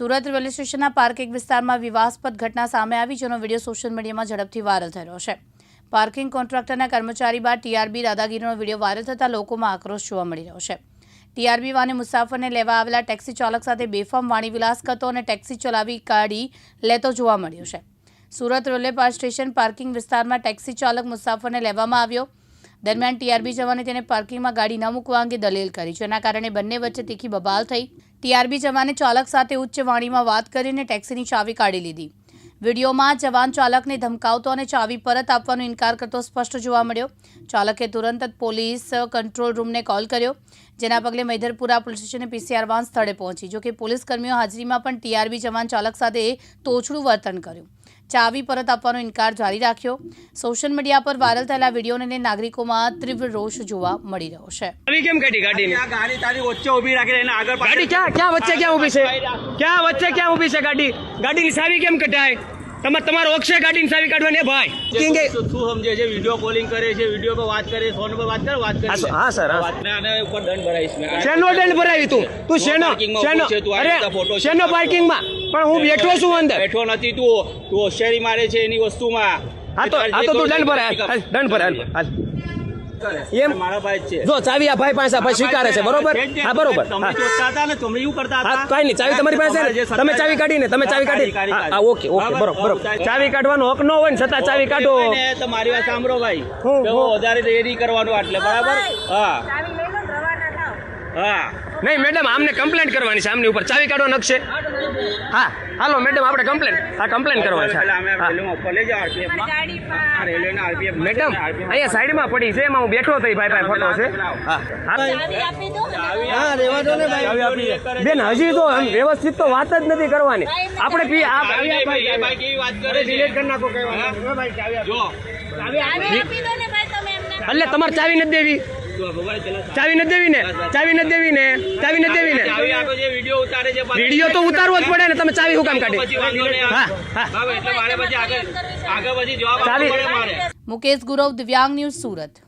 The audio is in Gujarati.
સુરત રેલવે સ્ટેશનના પાર્કિંગ વિસ્તારમાં વિવાસ્પદ ઘટના સામે આવી, જેનો વીડિયો સોશિયલ મીડિયામાં ઝડપથી વાયરલ રહ્યો છે. પાર્કિંગ કોન્ટ્રાક્ટરના કર્મચારી બાદ ટીઆરબી દાદાગીરીનો વીડિયો વાયરલ થતાં લોકોમાં આક્રોશ જોવા મળી રહ્યો છે. ટીઆરબી વાને મુસાફરને લેવા આવેલા ટેક્સી ચાલક સાથે બેફામ વાણી વિલાસ કરતો અને ટેક્સી ચલાવી કાઢી લેતો જોવા મળ્યો છે. સુરત રેલવે સ્ટેશન પાર્કિંગ વિસ્તારમાં ટેક્સી ચાલક મુસાફરને લેવામાં આવ્યો. દરમિયાન ટીઆરબી જવાને તેને પાર્કિંગમાં ગાડી ન મૂકવા અંગે દલીલ કરી જેના કારણે બંને વચ્ચે તીખી બબાલ થઈ. ટીઆરબી જવાને ચાલક સાથે ઉચ્ચ વાણીમાં વાત કરીને ટેક્સીની ચાવી કાઢી લીધી. વિડીયોમાં જવાન ચાલકને ધમકાવતો અને ચાવી પરત આપવાનો ઇનકાર કરતો સ્પષ્ટ જોવા મળ્યો. ચાલકે તુરંત જ પોલીસ કંટ્રોલ રૂમને કોલ કર્યો, જેના પગલે મૈધરપુરા પોલીસ સ્ટેશને પીસીઆર વાન સ્થળે પહોંચી, જોકે પોલીસ કર્મીઓ હાજરીમાં પણ ટીઆરબી જવાન ચાલક સાથે તોછડું વર્તન કર્યું. ચાવી પરત આપવાનો ઇનકાર જારી રાખ્યો. સોશિયલ મીડિયા પર વાયરલ થયેલા વિડીયોને લઈને નાગરિકોમાં તીવ્ર રોષ જોવા મળી રહ્યો છે. આવી કેમ કાઢી? ગાડીની આ ગાડી તારી વચ્ચે ઊભી રાખીને એને આગળ ગાડી ક્યાં ક્યાં વચ્ચે ક્યાં ઊભી છે? ક્યાં વચ્ચે ક્યાં ઊભી છે ગાડી? ગાડીની ચાવી કેમ કઢાય? તમારે તમારો છે ગાડીની ચાવી કાઢવાની ભાઈ. કે શું સમજે છે? વીડિયો કોલિંગ કરે છે વીડિયો પર વાત કરે ફોન પર વાત કરે વાત કરે હા, સર, હા. આને ઉપર દંડ ભરાઈશ મેં. શેનો દંડ ભરાવી તું? તું શેનો શેનો ઊભું છે, તું આ અરે શેનો પાર્કિંગમાં પણ હું બેઠો છું અંદર. બેઠો નથી તું તું હોશિયારી મારે છે એની વસ્તુમાં. હા તો હા તો તું દંડ ભરાય દંડ ભરાય હાલ, હાલ. એમ મારા ભાઈ છે. જો ચાવી આ ભાઈ પાસે ભાઈ સ્વીકારે છે બરોબર? છે જ ને. હા બરોબર. તમે હા. હતા ને તમે એવું કરતા હતા? કાંઈ નહીં ચાવી તમારી પાસે ને તમે ચાવી કાઢીને તમે ચાવી કાઢી હા હા, ઓકે ઓકે બરોબર બરોબર ચાવી કાઢવાનો હક ન હોય ને છતાં ચાવી કાઢો. તમારી વાત સાંભળો ભાઈ. હું. વધારે નહીં કરવાનું આટલે બરાબર? હા. હા. નહીં મેડમ આમને કમ્પ્લેન્ટ કરવાની છે આમની ઉપર. ચાવી કાઢવાનું નકશે. હા હાલો મેડમ આપણે કમ્પ્લેન હા. કમ્પ્લેન કરવા છે મેડમ. અહીંયા સાઈડમાં પડી છે એમાં હું બેઠો હતો ભાઈ ભાઈ ફોટો છે. હા. હા હા, રેવા દો ને ભાઈ. બેન હજી તો વ્યવસ્થિત તો વાત જ નથી કરવાની. આપણે પી આ ચાવી નહીં ભાઈ, એ ભાઈ કેવી વાત કરે છે? કરી નાખો કઈ હા? જો. એટલે તમારે ચાવી નથી દેવી. ચાવી નથી દેવી ને ચાવી નથી દેવી ને ચાવી નથી દેવી ને ચાવી આપો જે વીડિયો તો ઉતારવો જ પડે ને તમે ચાવી શું કામ કાઢી. હા, હા. ચાવી- મુકેશ ગુરવ દિવ્યાંગ ન્યૂઝ સુરત